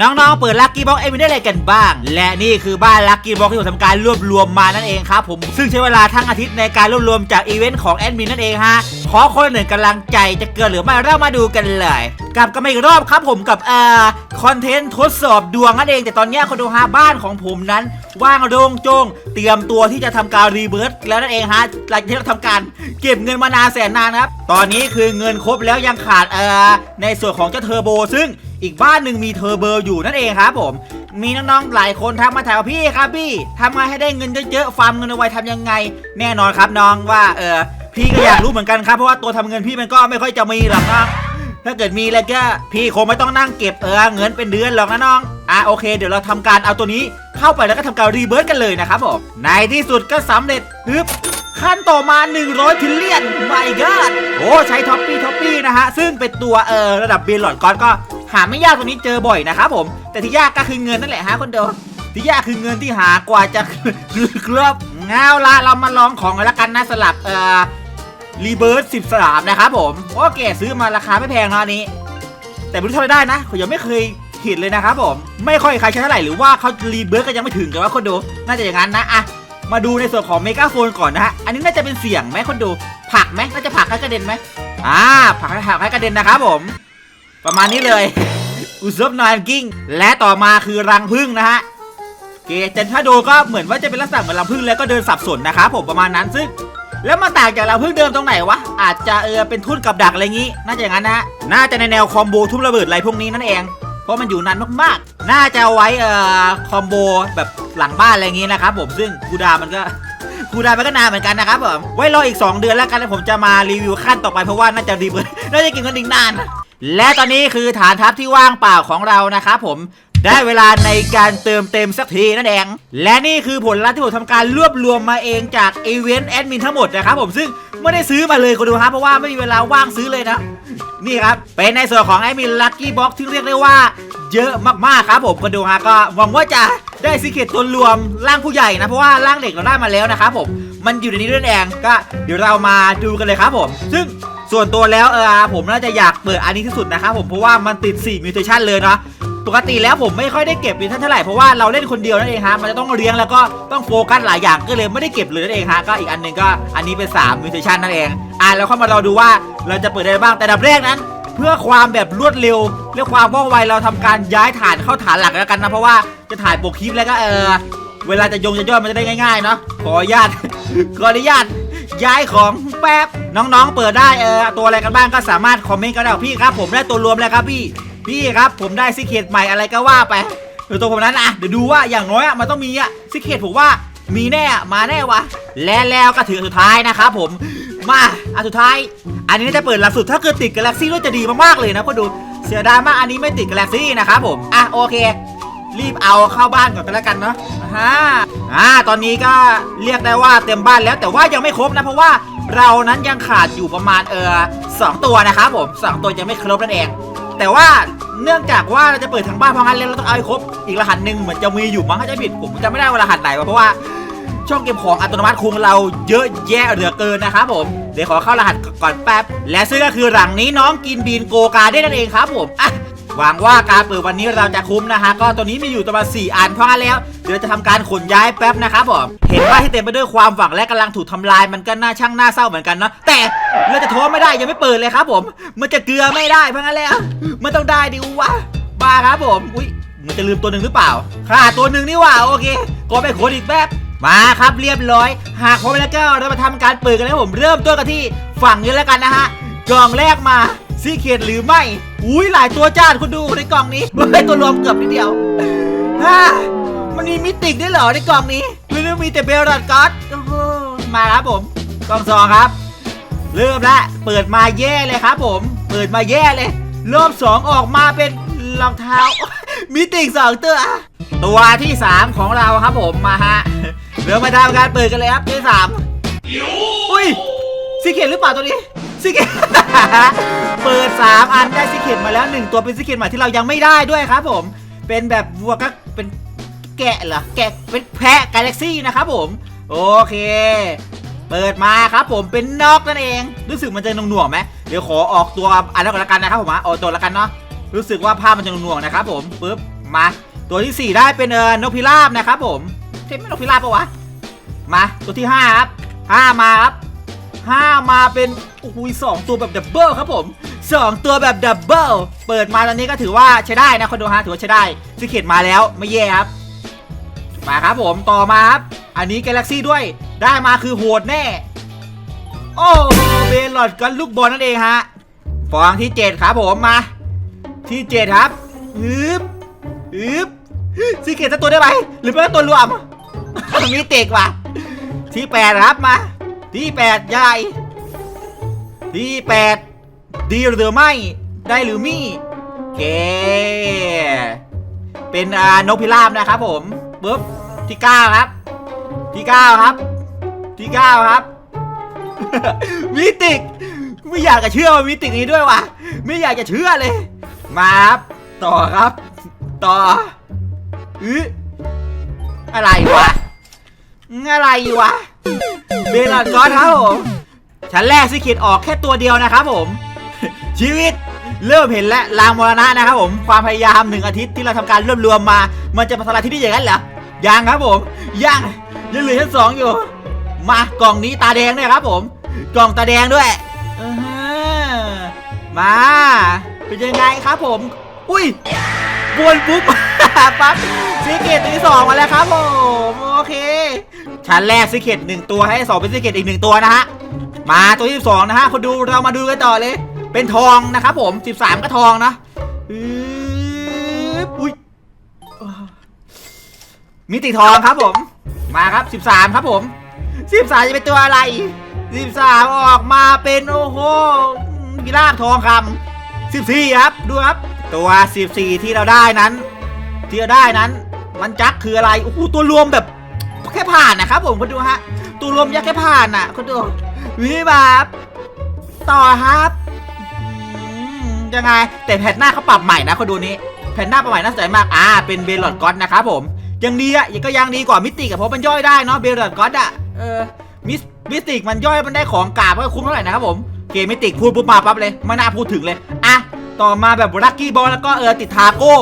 น้องๆ เปิดลั c กี้บ็อกเอ็มได้อะไรกันบ้าง และนี่คือบ้านลั c กี้บ็อกที่ผมทำการรวบรวมมานั่นเองครับผม ซึ่งใช้เวลาทั้งอาทิตย์ในการรวบรวมจากอีเวนต์ของแอดมินนั่นเองฮะ ขอคนหนึ่งกำลังใจจะเกินหรือไม่เรามาดูกันเลยกลับกันมาอีกรอบครับผมกับเอ่อคอนเทนต์ทดสอบดวงนั่นเอง แต่ตอนนี้ยคนดูฮะบ้านของผมนั้น ว่างโล่งโจง เตรียมตัวที่จะทำการรีเบิร์ตแล้วนั่นเองฮะหลังจากที่เราทำการเก็บเงินมานานแสนนานครับ ตอนนี้คือเงินครบแล้วยังขาดเอ่อในส่วนของเจ้าเทอร์โบซึ่ง อีกบ้านหนึ่งมีเทอร์โบอยู่นั่นเองครับผม มีน้องๆหลายคนทักมาถามว่าพี่ครับพี่ทำไงให้ได้เงินเยอะๆฟาร์มเงินเอาไว้ทำยังไง แน่นอนครับน้องว่าเออพี่ก็อยากรู้เหมือนกันครับเพราะว่าตัวทำเงินพี่มันก็ไม่ค่อยจะมีหรอกนะถ้าเกิดมีแล้วก็พี่คงไม่ต้องนั่งเก็บเออเงินเป็นเดือนหรอกนะน้องอะโอเค เดี๋ยวเราทำการเอาตัวนี้เข้าไปแล้วก็ทำการรีเบิร์ตกันเลยนะครับผมในที่สุดก็สำเร็จฮึบขั้นต่อมา 100ทิลเลียนไม่ก d โอ้ใช้ท็อปปี้ท็อปปี้นะฮะ ซึ่งเป็นตัวเออระดับเบลลอดก้อนก็ หาไม่ยากตัวนี้เจอบ่อยนะครับผม แต่ที่ยากก็คือเงินนั่นแหละฮะคนเดียวที่ยากคือเงินที่หากว่าจะครบเงาละเรามาลองของกันละกันนะสลับเอ่อรีเบิร์ต13 นะครับผมโอเคซื้อมาราคาไม่แพงนะอันนี้ แต่ไม่รู้ทำอะไรได้นะผมยังไม่เคยเห็นเลยนะครับผม ไม่ค่อยใครใช้เท่าไหร่หรือว่าเขารีเบิร์ตก็ยังไม่ถึงแต่ว่าคนดู น่าจะอย่างนั้นนะอะมาดูในส่วนของเมกาโฟนก่อนนะฮะ อันนี้น่าจะเป็นเสียงไหมคนดู ผักไหมน่าจะผักให้กระเด็นไหมอ่าผักให้ผักให้กระเด็นนะครับผม ประมาณนี้เลย อุซบนานกิ้ง และต่อมาคือรังพึ่งนะฮะ เกจันถ้าดูก็เหมือนว่าจะเป็นลักษณะเหมือนรังพึ่งแล้วก็เดินสับสนนะครับผมประมาณนั้นซึ่งแล้วมันต่างจากเราเพิ่งเดิมตรงไหนวะ อาจจะเออเป็นทุ่นกับดักอะไรงี้ น่าจะอย่างนั้นนะฮะ น่าจะในแนวคอมโบทุ่มระเบิดอะไรพวกนี้นั่นเอง เพราะมันอยู่นานมากๆ น่าจะเอาไว้เอ่อคอมโบแบบหลังบ้านอะไรงี้นะครับผมซึ่งกูดามันก็กูดามันก็นานเหมือนกันนะครับผม ไว้รออีก 2 เดือนแล้วกันแล้วผมจะมารีวิวขั้นต่อไปเพราะว่าน่าจะรีเบิร์น่าจะกินกันอีกนาน และตอนนี้คือฐานทัพที่ว่างเปล่าของเรานะครับผมได้เวลาในการเติมเต็มสักทีนั่นเอง และนี่คือผลลัพธ์ที่ผมทำการรวบรวมมาเองจากอีเวนต์แอดมินทั้งหมดนะครับผมซึ่งไม่ได้ซื้อมาเลยคุณดูครับเพราะว่าไม่มีเวลาว่างซื้อเลยนะ นี่ครับ เป็นในส่วนของแอดมินลัคกี้บ็อกที่เรียกได้ว่าเยอะมากๆครับผมคุณดูฮะก็หวังว่าจะได้ซิเกตตัวรวมร่างผู้ใหญ่นะ เพราะว่าร่างเด็กเราได้มาแล้วนะครับผมมันอยู่ในนี้ด้วยเองก็เดี๋ยวเรามาดูกันเลยครับผม ซึ่ง ส่วนตัวแล้วเออผมน่าจะอยากเปิดอันนี้ที่สุดนะครับผมเพราะว่ามันติด4มิวเทชันเลยเนาะปกติแล้วผมไม่ค่อยได้เก็บมิวเทชันเท่าไหร่เพราะว่าเราเล่นคนเดียวนั่นเองฮะมันจะต้องเลี้ยงแล้วก็ต้องโฟกัสหลายอย่างก็เลยไม่ได้เก็บเลยนั่นเองฮะก็อีกอันหนึ่งก็อันนี้เป็น3มิวเทชันนั่นเองอะแล้วเข้ามาเราดูว่าเราจะเปิดได้บ้างแต่ดับแรกนั้นเพื่อความแบบรวดเร็วและความว่องไวเราทำการย้ายฐานเข้าฐานหลักแล้วกันนะเพราะว่าจะถ่ายโปรคลิปแล้วก็เออเวลาจะยงจะย่อยมันจะได้ง่ายๆเนาะขออนุญาตขออนุญาตย้ายของ แปบน้องๆ เปิดได้เออตัวอะไรกันบ้างก็สามารถคอมเมนต์กันได้พี่ครับ ผมได้ตัวรวมแล้วครับพี่พี่ครับ ผมได้ซิเคตใหม่อะไรก็ว่าไปเดี๋ยวตัวผมนั้นอะเดี๋ยวดูว่าอย่างน้อยอะมันต้องมีอะซิเคตผมว่ามีแน่อมาแน่วะและแล้วก็ถึงอันสุดท้ายนะครับผมมาอันสุดท้าย อันนี้จะเปิดหลักสุดถ้าเกิดติดกาแล็กซี่ด้วยจะดีมากๆเลยนะก็ดูเสียดายมากอันนี้ไม่ติดกาแล็กซี่นะครับผมอะโอเค รีบเอาเข้าบ้านก่อนกันแล้วกันเนาะอ่าอ่าตอนนี้ก็เรียกได้ว่าเต็มบ้านแล้วแต่ว่ายังไม่ครบนะเพราะว่า เรานั้นยังขาดอยู่ประมาณเออสองตัวนะครับผมสองตัวยังไม่ครบนั่นเอง แต่ว่าเนื่องจากว่าเราจะเปิดทั้งบ้านเพราะงั้นเราต้องเอาให้ครบอีกรหัสหนึ่งเหมือนจะมีอยู่มั้งถ้าจะผิดผมจะไม่ได้ว่ารหัสไหนเพราะว่าช่องเก็บของอัตโนมัติคุงเราเยอะแยะเหลือเกินนะครับผม เดี๋ยวขอเข้ารหัสก่อนแป๊บ และซึ่งก็คือหลังนี้น้องกินบีนโกกาได้นั่นเองครับผมอะ หวังว่าการเปิดวันนี้เราจะคุ้มนะฮะก็ตัวนี้มีอยู่ประมาณ4อันเพราะงั้นแล้วเดี๋ยวจะทำการขนย้ายแป๊บนะครับผมเห็นว่าที่เต็มไปด้วยความหวังและกำลังถูกทำลายมันก็น่าช่างน่าเศร้าเหมือนกันเนาะแต่เราจะท้อไม่ได้ยังไม่เปิดเลยครับผม มันจะเกลือไม่ได้เพราะงั้นแล้วมันต้องได้ดิวะบ้าครับผมอุ้ยมันจะลืมตัวหนึ่งหรือเปล่าขาดตัวหนึ่งนี่ว่าโอเคก็ไปขนอีกแป๊บมาครับเรียบร้อย หากพร้อมแล้วก็เรามาทำการเปิดกันแล้วผมเริ่มต้นกันที่ฝั่งนี้แล้วกันนะฮะกล่องแรกมาซีเคนหรือไม่ อุ้ยหลายตัวจ้าคุณดูในกล่องนี้เฮ้ยตัวรวมเกือบนิดเดียวฮ่ามันมีมิติด้วยเหรอในกล่องนี้หรือมีแต่เบลล์ดก็อดโอ้โหมาครับผม กล่องสองครับ เริ่มละเปิดมาแย่เลยครับผม เปิดมาแย่เลยรอบสองออกมาเป็นรองเท้า มิติสองตัวตัวที่สามของเราครับผมมาฮะเดี๋ยวมาทำการเปิดกันเลยครับที่สามอุ้ยซิเกตหรือเปล่าตัวนี้ ซิเกตเปิด 3 อันได้ซิเกตมาแล้วหนึ่งตัวเป็นซิเกตใหม่ที่เรายังไม่ได้ด้วยครับผม เป็นแบบวัวก็เป็นแกะเหรอ แกะเป็นแพะกาแล็กซี่นะครับผม โอเค เปิดมาครับผมเป็นนอกนั่นเอง รู้สึกมันจะหน่วงๆไหมเดี๋ยวขอออกตัวอันนั้นก่อนละกันนะครับผมอะออกตัวละกันเนาะ รู้สึกว่าภาพมันจะหน่วงๆนะครับผมปึ๊บ มา ตัวที่ 4 ได้เป็นเออนกพิราบนะครับผมใช่ไหมนกพิราบปะวะ มา ตัวที่5ครับ5มาครับ 5 มาเป็นโอ้โหสองตัวแบบดับเบิลครับผมสองตัวแบบดับเบิลเปิดมาตอนนี้ก็ถือว่าใช้ได้นะคนดูฮะถือว่าใช้ได้ซิเกตมาแล้วไม่แย่ครับมาครับผมต่อมาครับ อันนี้กาแล็กซี่ด้วยได้มาคือโหดแน่ โอ้เบลลอดกันลูกบอลนั่นเองฮะฟองที่ 7 ครับผมมา ที่ 7 ครับฮึบฮึบซิเกตสักตัวได้ไหมหรือเป็นตัวรวมมีเตกว่ะที่ 8 ครับมา ที่8ใหญ่ที่8ดีหรือไม่ ได้หรือมี่เคเป็นอ่านกพิราบนะครับผมปุ๊บที่9ครับ ที่9ครับ ที่9ครับ มิติกไม่อยากจะเชื่อว่ามิติกนี้ด้วยว่ะ ไม่อยากจะเชื่อเลย มาครับ ต่อครับ ต่ออืออะไรวะ อะไรวะ เบลอดก็อดครับผมชั้นแรกซิคิดออกแค่ตัวเดียวนะครับผม ชีวิตเริ่มเห็นและลางมรณะนะครับผมความพยายามหนึ่งอาทิตย์ที่เราทำการรวบรวมมา มันจะมาทลายที่นี่อย่างนั้นเหรอยังครับผมยังยังเหลือชั้นสองอยู่ มากล่องนี้ตาแดงด้วยครับผม กล่องตาแดงด้วยอือฮะมาเป็นยังไงครับผม อุ้ยบวนปุ๊บปั๊บซีเกตตีสองมาแล้วครับผม โอเค ชั้นแรกซีเกตหนึ่งตัวให้สองเป็นซีเกตอีกหนึ่งตัวนะฮะมาตัวที่สองนะฮะคนดูเรามาดูกันต่อเลย เป็นทองนะครับผมสิบสามก็ทองนะอุ้ยมิติทองครับผม มาครับสิบสามครับผมสิบสามจะเป็นตัวอะไรสิบสามออกมาเป็นโอ้โหกีราบทองคำสิบสี่ครับดูครับ ตัวสิบสี่ที่เราได้นั้น ที่เราได้นั้น มันจักคืออะไรโอ้โหตัวรวมแบบ แค่ผ่านนะครับผมคนดูฮะตัวรวมยักแค่ผ่านน่ะคนดูวิบับต่อครับยังไงแต่แผ่นหน้าเขาปรับใหม่นะคนดูนี้แผ่นหน้าปรับใหม่น่าสนใจมากอ่าเป็นเบลลอดก็อตนะครับผมยังดีอะยังก็ยังดีกว่ามิติกับเพราะมันย่อยได้เนาะเบลลอดก็อตอะเออมิสมิติกมันย่อยมันได้ของกาบก็คุ้มเท่าไหร่นะครับผมเกมมิติกพูดปุ๊บมาปั๊บเลยไม่น่าพูดถึงเลยอะต่อมาแบบลักกี้บอลแล้วก็เออติดทาโก้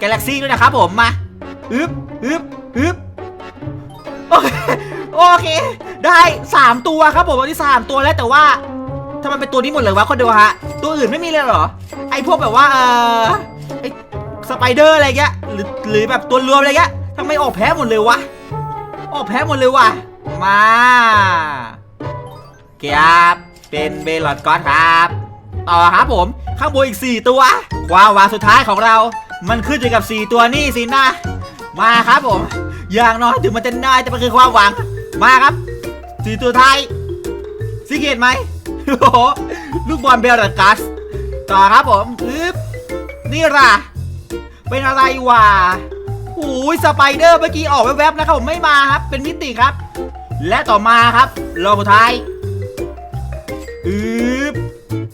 กาแล็กซี่ด้วยนะครับผมมาอึ๊บอึ๊บอึ๊บ โอเค ได้สามตัวครับผมวันที่สามตัวแล้วแต่ว่าทำไมเป็นตัวนี้หมดเลยวะคนดูฮะ ตัวอื่นไม่มีเลยเหรอ ไอพวกแบบว่า เออไอสไปเดอร์อะไรเงี้ย หรือหรือแบบตัวรวมอะไรเงี้ยทำไมออกแพ้หมดเลยวะ ออกแพ้หมดเลยวะ มาเกียบเป็นเบลลอดก็อดครับ ต่อครับผม ข้างบนอีก 4 ตัวความหวังสุดท้ายของเรา มันขึ้นอยู่กับ 4 ตัวนี่สินะ มาครับผม อย่างน้อยถึงมันจะน้อยแต่มันคือความหวัง มาครับ4ตัวท้ายซีเกตไหมโอ้โหลูกบอลเบลกัสต่อครับผมอึ๊บนี่ล่ะ เป็นอะไรวะโอ้ยสไปเดอร์เมื่อกี้ออกแวบๆนะครับผมไม่มาครับ เป็นมิติครับ และต่อมาครับรอบสุดท้ายฮึบ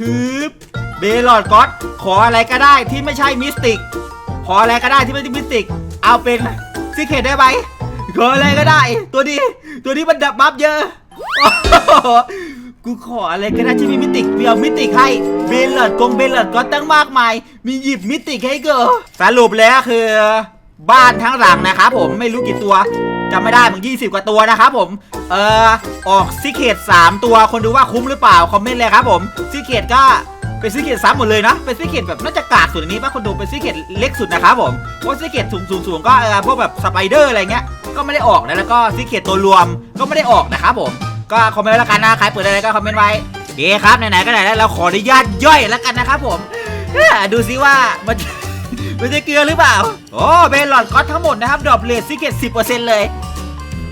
ฮึบเบลอดก็อดขออะไรก็ได้ที่ไม่ใช่มิสติก ขออะไรก็ได้ที่ไม่ใช่มิสติก เอาเป็นซิเคตได้ไหมขออะไรก็ได้ ตัวนี้ ตัวนี้มันดับบัฟเยอะกูขออะไรก็ได้ที่มีมิติเดียวมิติให้เบลลอดกงเบลลอดก็ตั้งมากมาย มีหยิบมิติให้เกอสรุปแล้วคือ บ้านทั้งหลังนะครับผมไม่รู้กี่ตัวจำไม่ได้มึง20กว่าตัวนะครับผม เอ่อ ออกซิเคต3ตัว คนดูว่าคุ้มหรือเปล่า คอมเมนต์เลยครับผมซิเคตก็เป็นซิเคตซ้ำหมดเลยนะ เป็นซิเคตแบบน่าจะกากสุดนี้ป่ะคนดูเป็นซิเคตเล็กสุดนะครับผมเพราะซิเคตสูงสูงสูงก็เออพวกแบบสไปเดอร์อะไรเงี้ย ก็ไม่ได้ออกนะแล้วก็ซิเคตตัวรวมก็ไม่ได้ออกนะครับผมก็คอมเมนต์ไว้แล้วกันนะใครเปิดอะไรก็คอมเมนต์ไว้โอเครับไหนๆก็ไหนแล้วเราขออนุญาตย่อยแล้วกันนะครับผมดูซิว่ามันมันจะเกลือหรือเปล่า โอ้เบลลอดก็ทั้งหมดนะครับ ดรอปเลทซิกเก็ตสิเลย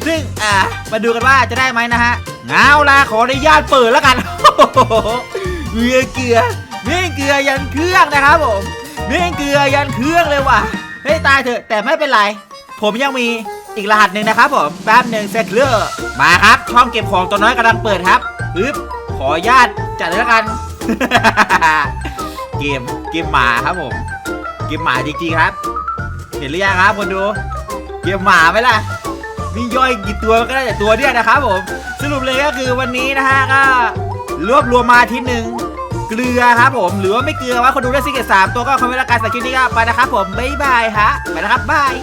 ซึ่ง อ่า มาดูกันว่าจะได้ไหมนะฮะเงาละขออนุญาตเปิดแล้วกันเมียเกลือเมียเกลือยันเครื่องนะครับผมเมียเกลือยันเครื่องเลยว่ะเฮ้ยตายเถอะ แต่ไม่เป็นไร ผมยังมี อีกรหัสหนึ่งนะครับผมแป๊บหนึ่งเซตเลอร์มาครับ ช่องเก็บของตัวน้อยกำลังเปิดครับอึ๊บขออนุญาตจัดเลยล้วกัน เกมเกมหมาครับผมเกมหมาจริงๆครับ เห็นหรือยังครับคนดู เกมหมาไหมล่ะนี่ย่อยกี่ตัวก็ได้แต่ตัวเดียวนะครับผมสรุปเลยก็คือวันนี้นะฮะก็รวบรวมมาทีหนึ่งเกลือครับผม หรือว่าไม่เกลือว่าคนดูได้ซิกเก็ตสามตัวก็คอมเมนต์ละกันสำหรับคลิปนี้ก็ไปนะครับผมบ๊ายบายฮะไปนะครับบาย